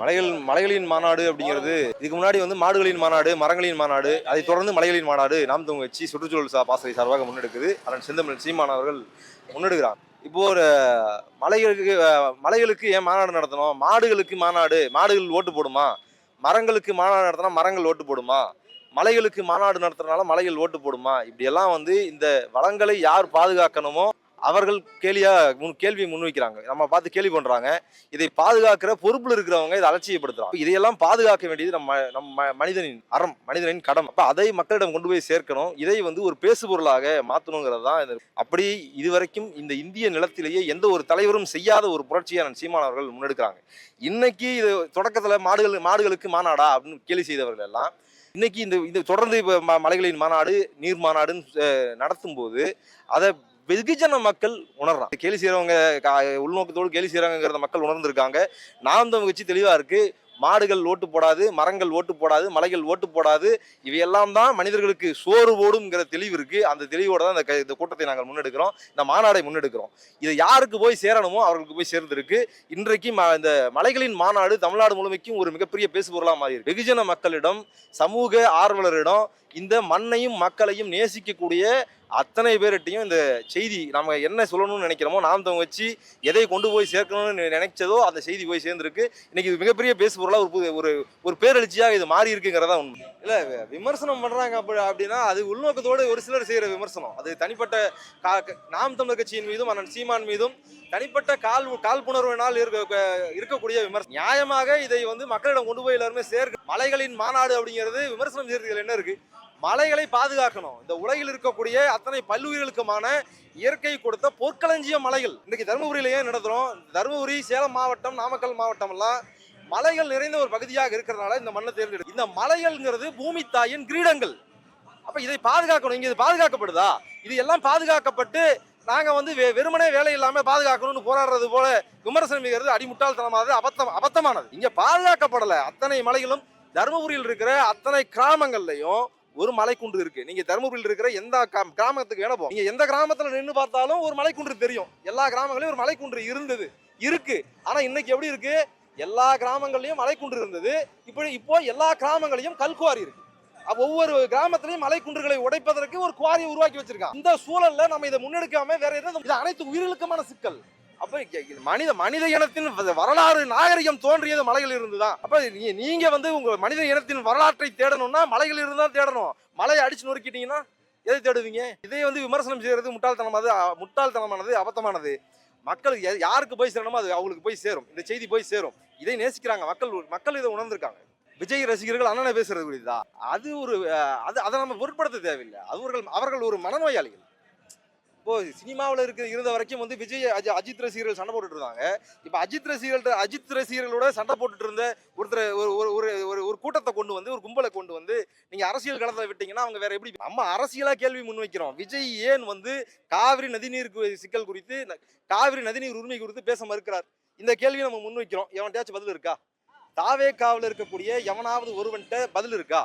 மலைகள் மலைகளின் மாநாடு அப்படிங்கிறது இதுக்கு முன்னாடி வந்து மாடுகளின் மாநாடு மரங்களின் மாநாடு அதை தொடர்ந்து மலைகளின் மாநாடு நாம் வச்சு சுற்றுச்சூழல் சா பாசறை சார்பாக முன்னெடுக்குது. அதன் செந்தமிழ் சீமான் அவர்கள் முன்னெடுக்கிறார். இப்போ ஒரு மலைகளுக்கு மலைகளுக்கு ஏன் மாநாடு நடத்தணும்? மாடுகளுக்கு மாநாடு மாடுகள் ஓட்டு போடுமா? மரங்களுக்கு மாநாடு நடத்தினா மரங்கள் ஓட்டு போடுமா? மலைகளுக்கு மாநாடு நடத்துறதுனால மலைகள் ஓட்டு போடுமா? இப்படியெல்லாம் வந்து இந்த வளங்களை யார் பாதுகாக்கணுமோ அவர்கள் கேலியா முன் கேள்வியை முன்வைக்கிறாங்க. நம்ம பார்த்து கேள்வி பண்றாங்க. இதை பாதுகாக்கிற பொறுப்புல இருக்கிறவங்க இதை அலட்சியப்படுத்துறாங்க. இதையெல்லாம் பாதுகாக்க வேண்டியது நம்ம நம்ம மனிதனின் அறம் மனிதனின் கடம். அப்ப அதை மக்களிடம் கொண்டு போய் சேர்க்கணும். இதை வந்து ஒரு பேசு பொருளாக மாற்றணுங்கிறது தான் அப்படி இதுவரைக்கும் இந்த இந்திய நிலத்திலேயே எந்த ஒரு தலைவரும் செய்யாத ஒரு புரட்சியை நான் சீமான் அவர்கள் முன்னெடுக்கிறாங்க. இன்னைக்கு இது தொடக்கத்துல மாடுகள் மாடுகளுக்கு மாநாடா அப்படின்னு கேலி செய்தவர்கள் எல்லாம் இன்னைக்கு இந்த இந்த தொடர்ந்து இப்போ மலைகளின் மாநாடு நீர் மாநாடுன்னு நடத்தும் போது அதை வெகுஜன மக்கள் உணர்றான் கேலி செய்கிறவங்க உள்நோக்கத்தோடு கேலி செய்கிறாங்கங்கிறத மக்கள் உணர்ந்திருக்காங்க. நாம் தமிழ் கட்சி தெளிவாக இருக்கு. மாடுகள் ஓட்டு போடாது மரங்கள் ஓட்டு போடாது மலைகள் ஓட்டு போடாது. இவையெல்லாம் தான் மனிதர்களுக்கு சோறு போடுங்கிற தெளிவு இருக்கு. அந்த தெளிவோட தான் இந்த க- இந்த கூட்டத்தை நாங்கள் முன்னெடுக்கிறோம். இந்த மாநாடை முன்னெடுக்கிறோம். இது யாருக்கு போய் சேரணுமோ அவர்களுக்கு போய் சேர்ந்திருக்கு. இன்றைக்கு இந்த மலைகளின் மாநாடு தமிழ்நாடு முழுமைக்கும் ஒரு மிகப்பெரிய பேசுபொருளாக மாறி இருக்கு. வெகுஜன மக்களிடம் சமூக ஆர்வலரிடம் இந்த மண்ணையும் மக்களையும் நேசிக்கக்கூடிய அத்தனை பேர்கிட்டையும் இந்த செய்தி நம்ம என்ன சொல்லணும்னு நினைக்கிறோமோ நாம் தவங்க வச்சு எதை கொண்டு போய் சேர்க்கணும்னு நினைச்சதோ அந்த செய்தி போய் சேர்ந்துருக்கு. இன்னைக்கு இது மிகப்பெரிய பேசுபொருளாக ஒரு புது- ஒரு ஒரு பேரெழுச்சியாக இது மாறி இருக்குங்கிறதா உண்மை. இல்லை விமர்சனம் பண்ணுறாங்க அப்படி அப்படின்னா அது உள்நோக்கத்தோடு ஒரு சிலர் செய்கிற விமர்சனம். அது தனிப்பட்ட கா- நாம் தமிழர் கட்சியின் மீதும் அண்ணன் சீமான் மீதும் தனிப்பட்ட கால் காழ்ப்புணர்வினால் இருக்க இருக்கக்கூடிய விமர்சனம். நியாயமாக இதை வந்து மக்களிடம் கொண்டு போய் எல்லாருமே சேர்க்க மலைகளின் மாநாடு அப்படிங்கிறது விமர்சனம் செய்யறதுல என்ன இருக்குது மலைகளை பாதுகாக்கணும். இந்த உலகில் இருக்கக்கூடிய அத்தனை பல்லுயிர்களுக்குமான இயற்கை கொடுத்த பொற்களஞ்சிய மலைகள். இன்றைக்கு தருமபுரியில ஏன் தருமபுரி சேலம் மாவட்டம் நாமக்கல் மாவட்டம் எல்லாம் மலைகள் நிறைந்த ஒரு பகுதியாக இருக்கிறதுனால இந்த மண்ணை தேர்ந்தெடுக்கும் இந்த மலைகள்ங்கிறது பூமி தாயின் கிரீடங்கள். அப்போ இதை பாதுகாக்கணும். இங்கே இது பாதுகாக்கப்படுதா? இது எல்லாம் பாதுகாக்கப்பட்டு நாங்கள் வந்து வெ- வெறுமனே வேலை இல்லாமல் பாதுகாக்கணும்னு போராடுறது போல விமர்சனம் மிகிறது அடிமுட்டாள்தனமானது அபத்தம் அபத்தமானது. இங்கே பாதுகாக்கப்படலை. அத்தனை மலைகளும் தருமபுரியில் இருக்கிற அத்தனை கிராமங்கள்லையும் ஒரு மலைக்குன்று இருக்கு. நீங்க தருமபுரியில் இருக்கிற எந்த கிராமத்துக்கு வேணா நீங்க எந்த கிராமத்துல நின்று பார்த்தாலும் ஒரு மலைக்குன்று தெரியும். எல்லா கிராமங்களையும் ஒரு மலைக்குன்று இருந்தது. இருக்கு. ஆனா இன்னைக்கு எப்படி இருக்கு? எல்லா கிராமங்கள்லையும் மலைக்குன்று இருந்தது. இப்போ இப்போ எல்லா கிராமங்களையும் கல்குவாரி இருக்கு. ஒவ்வொரு கிராமத்திலையும் மலைக்குன்றுகளை உடைப்பதற்கு ஒரு குவாரியை உருவாக்கி வச்சிருக்காங்க. இந்த சூழல்ல நம்ம இதை முன்னெடுக்காம வேற எதுவும் இது அனைத்து உயிர்களுக்குமான சிக்கல். அப்ப மனித மனித இனத்தின் வரலாறு நாகரிகம் தோன்றியது மலைகள் இருந்துதான். அப்ப நீ- நீங்க வந்து உங்க மனித இனத்தின் வரலாற்றை தேடணும்னா மலைகள் இருந்தா தேடணும். மலையை அடிச்சு நொறுக்கிட்டீங்கன்னா எதை தேடுவீங்க? இதை வந்து விமர்சனம் செய்யறது முட்டாள்தனமானது முட்டாள்தனமானது அபத்தமானது. மக்களுக்கு யாருக்கு போய் சேரணுமோ அது அவங்களுக்கு போய் சேரும். இந்த செய்தி போய் சேரும். இதை நேசிக்கிறாங்க. மக்கள் மக்கள் இதை உணர்ந்திருக்காங்க. விஜய் ரசிகர்கள் அண்ணனை பேசுறது கூடியதா அது ஒரு அது அதை நம்ம பொருட்படுத்த தேவையில்லை. அவர்கள் அவர்கள் ஒரு மனநோயாளிகள். இப்போ சினிமாவில் இருக்க இருந்த வரைக்கும் வந்து விஜய் அஜி அஜித் ரசிகர்கள் சண்டை போட்டுட்டு இருந்தாங்க. இப்போ அஜித் ரசிகர்கள் அஜித் ரசிகர்களோட சண்டை போட்டுட்டு இருந்த ஒருத்தர் ஒரு ஒரு ஒரு ஒரு ஒரு கூட்டத்தை கொண்டு வந்து ஒரு கும்பலை கொண்டு வந்து நீங்கள் அரசியல் களத்தில் விட்டீங்கன்னா அவங்க வேற எப்படி நம்ம அரசியலாக கேள்வி முன்வைக்கிறோம் விஜய் ஏன் வந்து காவிரி நதிநீர் சிக்கல் குறித்து காவிரி நதிநீர் உரிமை குறித்து பேச மறுக்கிறார்? இந்த கேள்வியை நம்ம முன்வைக்கிறோம் எவன்கிட்டயாச்சும் பதில் இருக்கா? தாவே காவில் இருக்கக்கூடிய எவனாவது ஒருவன்கிட்ட பதில் இருக்கா?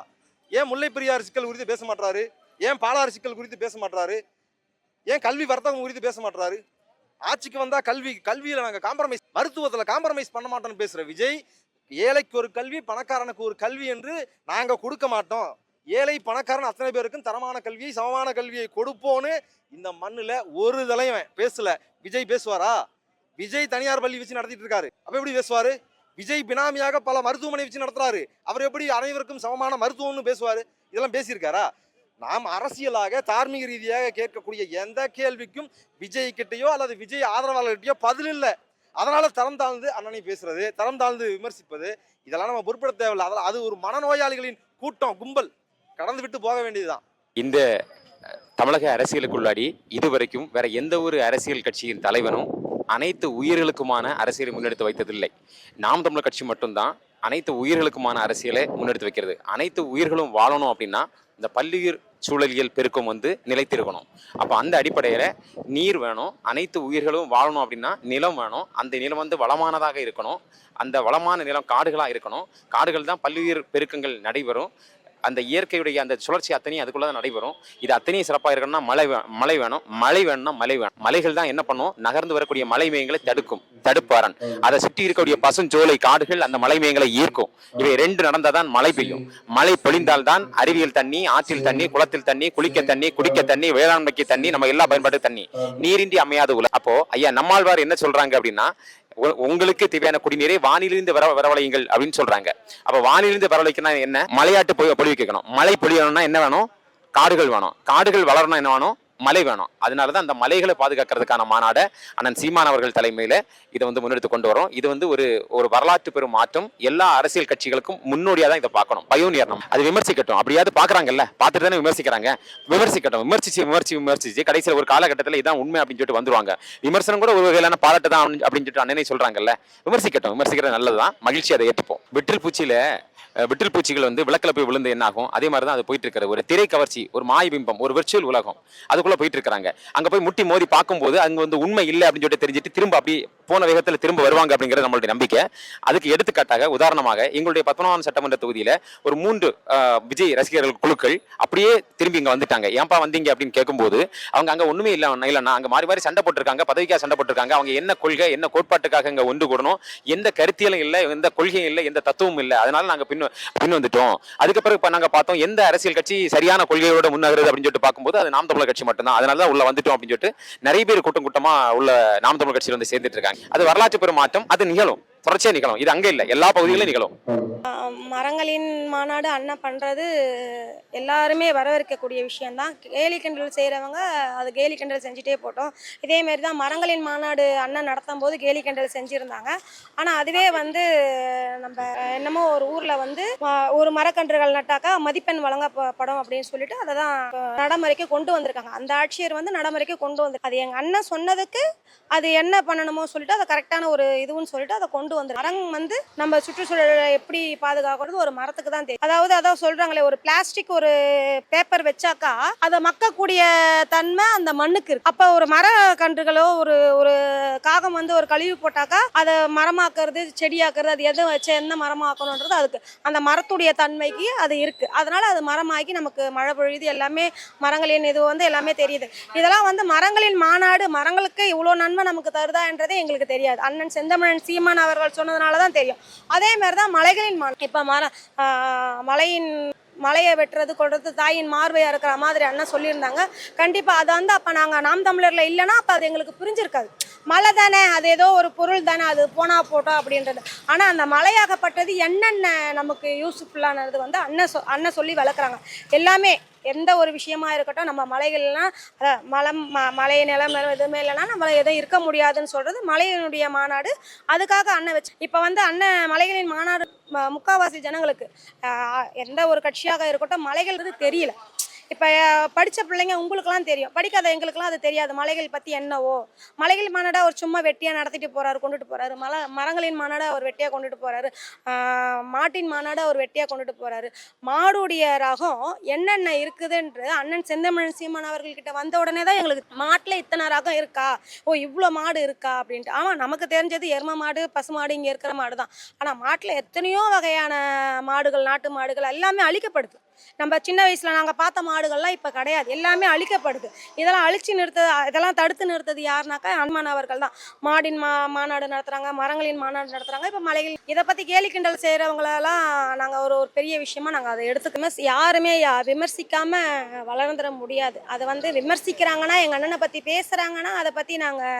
ஏன் முல்லைப்பெரியார் சிக்கல் குறித்து பேச மாட்டாரு ஏன் பாலாறு சிக்கல் குறித்து பேச மாட்டாரு ஏன் கல்வி வர்த்தகம் குறித்து பேச மாட்டாரு ஆட்சிக்கு வந்தா கல்வி கல்வியில நாங்கள் காம்ப்ரமைஸ் மருத்துவத்தில் காம்ப்ரமைஸ் பண்ண மாட்டோம்னு பேசுகிற விஜய் ஏழைக்கு ஒரு கல்வி பணக்காரனுக்கு ஒரு கல்வி என்று நாங்கள் கொடுக்க மாட்டோம். ஏழை பணக்காரன் அத்தனை பேருக்கும் தரமான கல்வியை சமமான கல்வியை கொடுப்போன்னு இந்த மண்ணில் ஒரு தலைவன் பேசல. விஜய் பேசுவாரா? விஜய் தனியார் பள்ளி வச்சு நடத்திட்டு இருக்காரு. அப்ப எப்படி பேசுவார்? விஜய் பினாமியாக பல மருத்துவமனை வச்சு நடத்துறாரு. அவர் எப்படி அனைவருக்கும் சமமான மருத்துவம்னு பேசுவார்? இதெல்லாம் பேசியிருக்காரா? நாம் அரசியலாக தார்மீக ரீதியாக கேட்கக்கூடிய எந்த கேள்விக்கும் விஜய்கிட்டேயோ அல்லது விஜய் ஆதரவாளர்கிட்டயோ பதில் இல்லை. அதனால தரம் தாழ்ந்து அண்ணனை பேசுறது தரம் தாழ்ந்து விமர்சிப்பது இதெல்லாம் நம்ம பொருட்படுத்த தேவையில்லை. அதெல்லாம் அது ஒரு மனநோயாளிகளின் கூட்டம் கும்பல். கடந்து விட்டு போக வேண்டியதுதான். இந்த தமிழக அரசியலுக்குள்ளாடி இதுவரைக்கும் வேற எந்த ஒரு அரசியல் கட்சியின் தலைவனும் அனைத்து உயிர்களுக்குமான அரசியலை முன்னெடுத்து வைத்ததில்லை. நாம் தமிழர் கட்சி மட்டும்தான் அனைத்து உயிர்களுக்குமான அரசியலை முன்னெடுத்து வைக்கிறது. அனைத்து உயிர்களும் வாழணும் அப்படின்னா இந்த பல்லுயிர் சூழலியல் பெருக்கம் வந்து நிலைத்திருக்கணும். அப்போ அந்த அடிப்படையில் நீர் வேணும் அனைத்து உயிர்களும் வாழணும் அப்படின்னா நிலம் வேணும். அந்த நிலம் வந்து வளமானதாக இருக்கணும். அந்த வளமான நிலம் காடுகளாக இருக்கணும். காடுகள் தான் பல்லுயிர் பெருக்கங்கள் நடைபெறும். அந்த இயற்கையுடைய அந்த சுழற்சி அத்தனையும் அதுக்குள்ள தான் நடைபெறும். இது அத்தனையும் சிறப்பாக இருக்கணும்னா மழை வே- மழை வேணும். மழை வேணும்னா மழை வேணும். மலைகள் தான் என்ன பண்ணும்? நகர்ந்து வரக்கூடிய மலை மேகங்களை தடுக்கும். தடுப்பாரன் அதை சுற்றி இருக்கக்கூடிய பசுஞ்சோலை காடுகள் அந்த மலை மேகங்களை ஈர்க்கும். இவை ரெண்டு நடந்தாதான் மழை பெய்யும். மழை பொழிந்தால் தான் அறிவியல் தண்ணி ஆற்றில் தண்ணி குளத்தில் தண்ணி குளிக்க தண்ணி குடிக்க தண்ணி வேளாண்மைக்கு தண்ணி நம்ம எல்லா பயன்பாட்டு தண்ணி. நீரின்றி அமையாத உலகம். அப்போ ஐயா நம்மாழ்வார் என்ன சொல்றாங்க அப்படின்னா உங்களுக்கு தேவையான குடிநீரை வானிலிருந்து வர வரவழையுங்கள் அப்படின்னு சொல்றாங்க. அப்ப வானிலிருந்து வரவழைக்கணும் என்ன? மலையாட்டு பொழிவு கேட்கணும். மலை மழை பொழியணும்னா என்ன வேணும்? காடுகள் வேணும். காடுகள் வளரணும் என்ன வேணும்? மலை வேணும். அதனால தான் அந்த மலைகளை பாதுகாக்கிறதுக்கான மாநாடை அண்ணன் சீமான் அவர்கள் தலைமையில் இதை வந்து முன்னெடுத்து கொண்டு வரோம். இது வந்து ஒரு ஒரு வரலாற்று பெரும் மாற்றம். எல்லா அரசியல் கட்சிகளுக்கும் முன்னோடியாக தான் இதை பார்க்கணும். பயோனியர் நம்ம. அது விமர்சிக்கட்டும். அப்படியாவது பார்க்குறாங்கல்ல. பார்த்துட்டு தானே விமர்சிக்கிறாங்க. விமர்சிக்கட்டும். விமர்சிச்சு விமர்சி விமர்சிச்சு கடைசியில் ஒரு காலகட்டத்தில் இதான் உண்மை அப்படின்னு சொல்லிட்டு வந்துருவாங்க. விமர்சனம் கூட ஒரு வகையிலான பாராட்டு தான் அப்படின்னு சொல்லிட்டு அண்ணனை சொல்கிறாங்கல்ல விமர்சிக்கட்டும். விமர்சிக்கிறது நல்லதுதான். மகிழ்ச்சி அதை ஏற்றுப்போம் வெற்றில் பூச்சியில் விட்டில் பூச்சிகள் வந்து விளக்கில் போய் விழுந்து என்ன ஆகும் அதே மாதிரி தான் அது போயிட்டு இருக்கிற ஒரு திரை கவர்ச்சி ஒரு மாய பிம்பம் ஒரு விர்ச்சுவல் உலகம். அதுக்குள்ளே போயிட்டு இருக்கிறாங்க அங்கே போய் முட்டி மோதி பார்க்கும்போது அங்கே வந்து உண்மை இல்லை அப்படின்னு சொல்லிட்டு தெரிஞ்சுட்டு திரும்ப அப்படி போன வேகத்தில் திரும்ப வருவாங்க அப்படிங்கிறது நம்மளுடைய நம்பிக்கை. அதுக்கு எடுத்துக்காட்டாக உதாரணமாக எங்களுடைய பத்மநாபன் சட்டமன்ற தொகுதியில் ஒரு மூன்று விஜய் ரசிகர்கள் குழுக்கள் அப்படியே திரும்பி இங்கே வந்துட்டாங்க. ஏன்பா வந்தீங்க அப்படின்னு கேட்கும்போது அவங்க அங்கே ஒன்றுமே இல்லை இல்லைன்னா அங்கே மாறி மாறி சண்டை போட்டிருக்காங்க பதவிக்காக சண்டை போட்டிருக்காங்க. அவங்க என்ன கொள்கை என்ன கோட்பாட்டுக்காக இங்கே ஒன்று கூடணும்? எந்த கருத்தியலும் இல்லை எந்த கொள்கையும் இல்லை எந்த தத்துவமும் இல்லை. அதனால நாங்கள் பின் பின் வந்துட்டோம் அதுக்கப்புறம் இப்போ நாங்கள் நாங்க பார்த்தோம் எந்த அரசியல் கட்சி சரியான கொள்கையோட முன்னேறுது அப்படின்னு சொல்லிட்டு பார்க்கும்போது அது நாம் தமிழர் கட்சி மட்டும்தான். அதனால தான் உள்ள வந்துட்டோம் அப்படின்னு சொல்லிட்டு நிறைய பேர் கூட்டம் கூட்டமா உள்ள நாம் தமிழர் கட்சியில் வந்து சேர்ந்துட்டு இருக்காங்க. அது வரலாற்று பெரும் மாற்றம் அது நிகழும். தொடர்ச்சியா நிகழும். இது அங்க இல்ல. எல்லா பகுதிகளிலும் நிகழும். மரங்களின் மாநாடு அண்ணன் பண்ணுறது எல்லாருமே வரவேற்கக்கூடிய விஷயம்தான். கேலி கிண்டல் செய்கிறவங்க அது கேலி கிண்டல் செஞ்சுட்டே போட்டோம். இதேமாரி தான் மரங்களின் மாநாடு அண்ணன் நடத்தும் போது கேலி கிண்டல் செஞ்சுருந்தாங்க. ஆனால் அதுவே வந்து நம்ம என்னமோ ஒரு ஊரில் வந்து ஒரு மரக்கன்றுகள் நட்டாக்கா மதிப்பெண் வழங்கப்படும் அப்படின்னு சொல்லிட்டு அதை தான் நடைமுறைக்கு கொண்டு வந்திருக்காங்க. அந்த ஆட்சியர் வந்து நடைமுறைக்கு கொண்டு வந்து அது எங்கள் அண்ணன் சொன்னதுக்கு அது என்ன பண்ணணுமோ சொல்லிட்டு அதை கரெக்டான ஒரு இதுன்னு சொல்லிட்டு அதை கொண்டு வந்து மரம் வந்து நம்ம சுற்றுச்சூழலை எப்படி பாதுகாக்கிறது ஒரு மரத்துக்கு தான் தெரியும். அதாவது அதான் சொல்றாங்களே ஒரு பிளாஸ்டிக் ஒரு பேப்பர் வச்சாக்கா அதை மக்கக்கூடிய தன்மை அந்த மண்ணுக்கு இருக்கு. அப்ப ஒரு மர கன்றுகளோ ஒரு ஒரு காகம் வந்து ஒரு கழிவு போட்டாக்கா அதை மரமாக்குறது செடியாக்குறது அது எதை வச்சு என்ன மரமாக்கணுன்றது அதுக்கு. அந்த மரத்துடைய தன்மைக்கு அது இருக்கு. அதனால அது மரமாக்கி நமக்கு மழை பொழியுது எல்லாமே மரங்களின் இது வந்து எல்லாமே தெரியுது. இதெல்லாம் வந்து மரங்களின் மாநாடு மரங்களுக்கு இவ்வளோ நன்மை நமக்கு தருதான்றதே எங்களுக்கு தெரியாது. அண்ணன் செந்தமிழன் சீமான் அவர்கள் சொன்னதுனால தான் தெரியும். அதே மாதிரி தான் மலைகளின் மா இப்போ மர மலையின் மலையை வெட்டுறது கொள்றது தாயின் மார்வையாக இருக்கிற மாதிரி அண்ணன் சொல்லியிருந்தாங்க. கண்டிப்பாக அதை வந்து அப்போ நாங்கள் நாம் தமிழரில் இல்லைன்னா அப்போ அது எங்களுக்கு புரிஞ்சிருக்காது. மலை தானே அது ஏதோ ஒரு பொருள் தானே அது போனா போட்டோம் அப்படின்றது. ஆனால் அந்த மலையாகப்பட்டது என்னென்ன நமக்கு யூஸ்ஃபுல்லானது வந்து அண்ணன் சொ அண்ணன் சொல்லி வளர்க்குறாங்க. எல்லாமே எந்த ஒரு விஷயமா இருக்கட்டும் நம்ம மலைகள்லாம் மலம் ம மலை நிலம் எதுவுமே இல்லைன்னா நம்மளை எதுவும் இருக்க முடியாதுன்னு சொல்றது மலையினுடைய மாநாடு. அதுக்காக அண்ணன் வச்சு இப்போ வந்து அண்ணன் மலைகளின் மாநாடு முக்காவாசி ஜனங்களுக்கு எந்த ஒரு கட்சியாக இருக்கட்டும் மலைகள் தெரியல. இப்போ படித்த பிள்ளைங்க உங்களுக்குலாம் தெரியும். படிக்காத எங்களுக்குலாம் அது தெரியாது. மலைகள் பற்றி என்னவோ. மலைகள் மாநாடை அவர் சும்மா வெட்டியாக நடத்திட்டு போகிறாரு கொண்டுட்டு போகிறாரு மலை மரங்களின் மாநாடை அவர் வெட்டியாக கொண்டுட்டு போகிறாரு மாட்டின் மாநாடை அவர் வெட்டியாக கொண்டுட்டு போகிறாரு மாடுடைய ரகம் என்னென்ன இருக்குதுன்று அண்ணன் செந்தமிழன் சீமான் அவர்கள்கிட்ட வந்த உடனே தான் எங்களுக்கு மாட்டில் இத்தனை ரகம் இருக்கா? ஓ இவ்வளோ மாடு இருக்கா? அப்படின்ட்டு. ஆமாம் நமக்கு தெரிஞ்சது எரும மாடு பசு மாடு இங்கே இருக்கிற மாடு தான் ஆனால் மாட்டில் எத்தனையோ வகையான மாடுகள் நாட்டு மாடுகள் எல்லாமே அழிக்கப்படுது. நம்ம சின்ன வயசில் நாங்கள் பார்த்த மாடுகள்லாம் இப்போ கிடையாது. எல்லாமே அழிக்கப்படுது. இதெல்லாம் அழிச்சு நிறுத்த இதெல்லாம் தடுத்து நிறுத்தது யாருனாக்கா அன்மான் அவர்கள் தான். மாடின் மா மாநாடு நடத்துகிறாங்க மரங்களின் மாநாடு நடத்துகிறாங்க இப்போ மலைகள் இதை பற்றி கேலி கிண்டல் செய்கிறவங்களெல்லாம் நாங்கள் ஒரு ஒரு பெரிய விஷயமா நாங்கள் அதை எடுத்துக்கமே யாருமே யா- வளர்ந்துட முடியாது. அதை வந்து விமர்சிக்கிறாங்கன்னா எங்கள் அண்ணனை பற்றி பேசுகிறாங்கன்னா அதை பற்றி நாங்கள்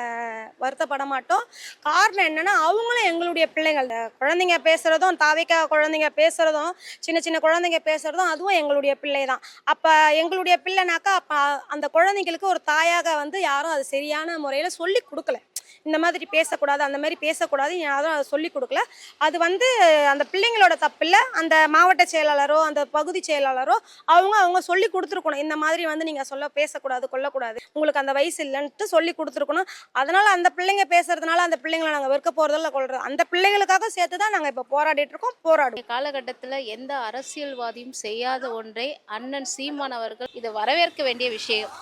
வருத்தப்பட மாட்டோம். காரணம் என்னென்னா அவங்களும் எங்களுடைய பிள்ளைகள். குழந்தைங்க பேசுகிறதும் தாவைக்கா குழந்தைங்க பேசுகிறதும் சின்ன சின்ன குழந்தைங்க பேசுகிறதும் அதுவும் எங்களுடைய பிள்ளை தான் அப்போ எங்களுடைய பிள்ளைனாக்கா அப்போ அந்த குழந்தைங்களுக்கு ஒரு தாயாக வந்து யாரும் அது சரியான முறையில் சொல்லி கொடுக்கல. இந்த மாதிரி பேசக்கூடாது அந்த மாதிரி பேசக்கூடாது யாரும் அதை சொல்லி கொடுக்கல. அது வந்து அந்த பிள்ளைங்களோட தப்பு இல்லை. அந்த மாவட்ட செயலாளரோ அந்த பகுதி செயலாளரோ அவங்க அவங்க சொல்லி கொடுத்துருக்கணும். இந்த மாதிரி வந்து நீங்கள் சொல்ல பேசக்கூடாது கொல்லக்கூடாது. உங்களுக்கு அந்த வயசு இல்லைன்ட்டு சொல்லி கொடுத்துருக்கணும். அதனால் அந்த பிள்ளைங்க பேசுறதுனால அந்த பிள்ளைங்களை நாங்கள் வெறுக்க போகிறதில்ல கொள்றது அந்த பிள்ளைங்களுக்காக சேர்த்து தான் நாங்கள் இப்போ போராடிட்டு இருக்கோம் போராடும் காலகட்டத்தில் எந்த அரசியல்வாதியும் செய்யாத ஒன்றை அண்ணன் சீமான் அவர்கள் இதை வரவேற்க வேண்டிய விஷயம்.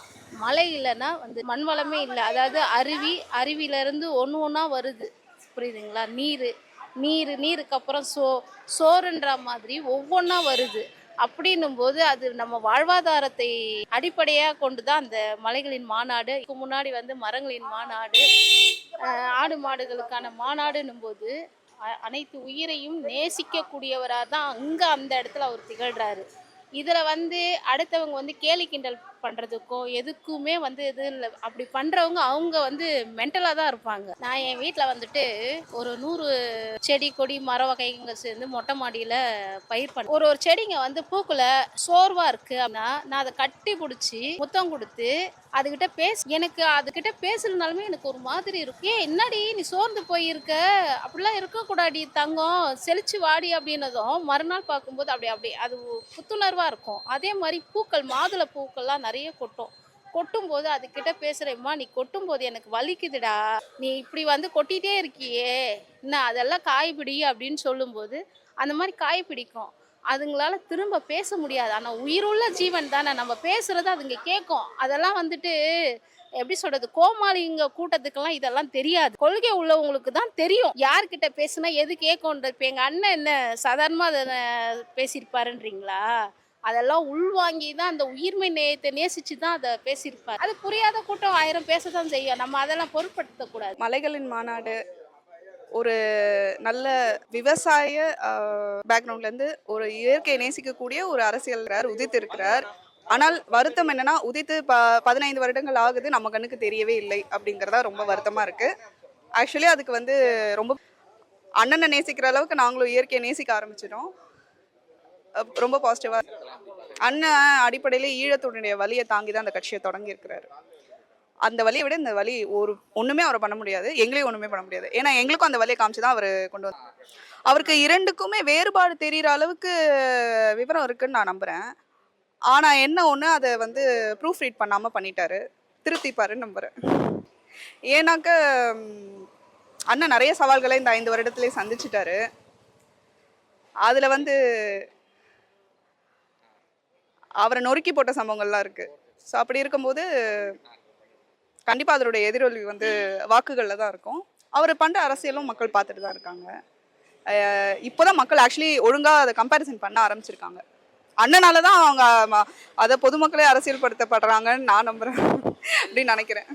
மழை இல்லைன்னா வந்து மண் வளமே இல்லை. அதாவது அருவி அருவியிலேருந்து ஒன்று ஒன்றா வருது. புரியுதுங்களா? நீர் நீர் நீருக்கு அப்புறம் சோ சோறுன்ற மாதிரி ஒவ்வொன்றா வருது. அப்படின்னும் போது அது நம்ம வாழ்வாதாரத்தை அடிப்படையாக கொண்டு தான் அந்த மலைகளின் மாநாடு. இதுக்கு முன்னாடி வந்து மரங்களின் மாநாடு ஆடு மாடுகளுக்கான மாநாடுன்னும் போது அனைத்து உயிரையும் நேசிக்கக்கூடியவராக தான் அங்கே அந்த இடத்துல அவர் திகழ்கிறாரு இதில் வந்து அடுத்தவங்க வந்து கேலி கிண்டல் பண்ணுறதுக்கோ எதுக்குமே வந்து இது இல்லை. அப்படி பண்ணுறவங்க அவங்க வந்து மென்டலாக தான் இருப்பாங்க. நான் என் வீட்டில் வந்துட்டு ஒரு நூறு செடி கொடி மர வகைங்க சேர்ந்து மொட்டை மாடியில் பயிர் பண்ண ஒரு ஒரு செடிங்க வந்து பூக்குள்ள சோர்வாக இருக்குது அப்படின்னா நான் அதை கட்டி பிடிச்சி முத்தம் கொடுத்து அதுகிட்ட பேச எனக்கு அதுகிட்ட பேசலனாலுமே எனக்கு ஒரு மாதிரி இருக்கும். ஏன் என்னடி நீ சோர்ந்து போயிருக்க? அப்படிலாம் இருக்கக்கூடாடி தங்கம். செழிச்சு வாடி அப்படின்னதும் மறுநாள் பார்க்கும்போது அப்படி அப்படி அது புத்துணர்வாக இருக்கும். அதே மாதிரி பூக்கள் மாதுளை பூக்கள்லாம் நிறைய கொட்டும். கொட்டும் போது அதுகிட்ட பேசுறேம்மா நீ கொட்டும் போது எனக்கு வலிக்குதுடா. நீ இப்படி வந்து கொட்டிட்டே இருக்கியே. என்ன அதெல்லாம் காய் பிடி அப்படின்னு சொல்லும்போது அந்த மாதிரி காய் பிடிக்கும். அதுங்களால திரும்ப பேச முடியாது. ஆனால் உயிருள்ள ஜீவன் தானே. நம்ம பேசுறது அதுங்க கேட்கும். அதெல்லாம் வந்துட்டு எப்படி சொல்றது கோமாளிங்க கூட்டத்துக்கெல்லாம் இதெல்லாம் தெரியாது. கொள்கை உள்ளவங்களுக்கு தான் தெரியும். யார்கிட்ட பேசுனா எது கேட்கும்ன்றது. இப்போ எங்கள் அண்ணன் என்ன சாதாரணமாக அதை பேசியிருப்பாருன்றீங்களா? அதெல்லாம் உள்வாங்கி தான் அந்த உயிர்மை நேயத்தை நேசிச்சு தான் அதை பேசியிருப்பார். அது புரியாத கூட்டம் ஆயிரம் பேச தான் செய்யும். நம்ம அதெல்லாம் பொருட்படுத்தக்கூடாது மலைகளின் மாநாடு ஒரு நல்ல விவசாய பேக்ரவுண்ட்லேருந்து ஒரு இயற்கையை நேசிக்கக்கூடிய ஒரு அரசியல் உதித்து இருக்கிறார் ஆனால் வருத்தம் என்னன்னா உதித்து ப பதினைந்து வருடங்கள் ஆகுது நம்ம கண்ணுக்கு தெரியவே இல்லை அப்படிங்கிறதா ரொம்ப வருத்தமாக இருக்குது ஆக்சுவலி அதுக்கு வந்து ரொம்ப அண்ணனை நேசிக்கிற அளவுக்கு நாங்களும் இயற்கையை நேசிக்க ஆரம்பிச்சிட்டோம். ரொம்ப பாசிட்டிவாக அண்ணன் அடிப்படையில் ஈழத்துடைய வலியை தாங்கி தான் அந்த கட்சியை தொடங்கி இருக்கிறாரு அந்த வழியை விட இந்த வழி ஒரு ஒன்றுமே அவரை பண்ண முடியாது. எங்களையும் ஒன்றுமே பண்ண முடியாது. ஏன்னா எங்களுக்கும் அந்த வழியை காமிச்சு தான் அவர் கொண்டு வந்தார் அவருக்கு இரண்டுக்குமே வேறுபாடு தெரிகிற அளவுக்கு விவரம் இருக்குன்னு நான் நம்புகிறேன் ஆனால் என்ன ஒன்று அதை வந்து ப்ரூஃப் ரீட் பண்ணாமல் பண்ணிட்டாரு. திருத்திப்பாருன்னு நம்புகிறேன் ஏன்னாக்க அண்ணன் நிறைய சவால்களை இந்த ஐந்து வருடத்துலேயே சந்திச்சிட்டாரு. அதில் வந்து அவரை நொறுக்கி போட்ட சம்பவங்கள்லாம் இருக்குது ஸோ அப்படி இருக்கும்போது கண்டிப்பாக அதனுடைய எதிரொலி வந்து வாக்குகளில் தான் இருக்கும். அவர் பண்ணுற அரசியலும் மக்கள் பார்த்துட்டு தான் இருக்காங்க. இப்போ இப்போதான் மக்கள் ஆக்சுவலி ஒழுங்காக அதை கம்பேரிசன் பண்ண ஆரம்பிச்சிருக்காங்க. அண்ணனால தான் அவங்க அதை பொதுமக்களே அரசியல்படுத்தப்படுறாங்கன்னு நான் நம்புகிறேன் அப்படின்னு நினைக்கிறேன்.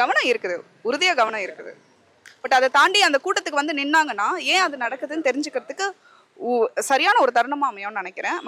கவனம் இருக்குது. உறுதியாக கவனம் இருக்குது. பட் அதை தாண்டி அந்த கூட்டத்துக்கு வந்து நின்னாங்கன்னா ஏன் அது நடக்குதுன்னு தெரிஞ்சுக்கிறதுக்கு சரியான ஒரு தருணமாக அமையும்னு நினைக்கிறேன்.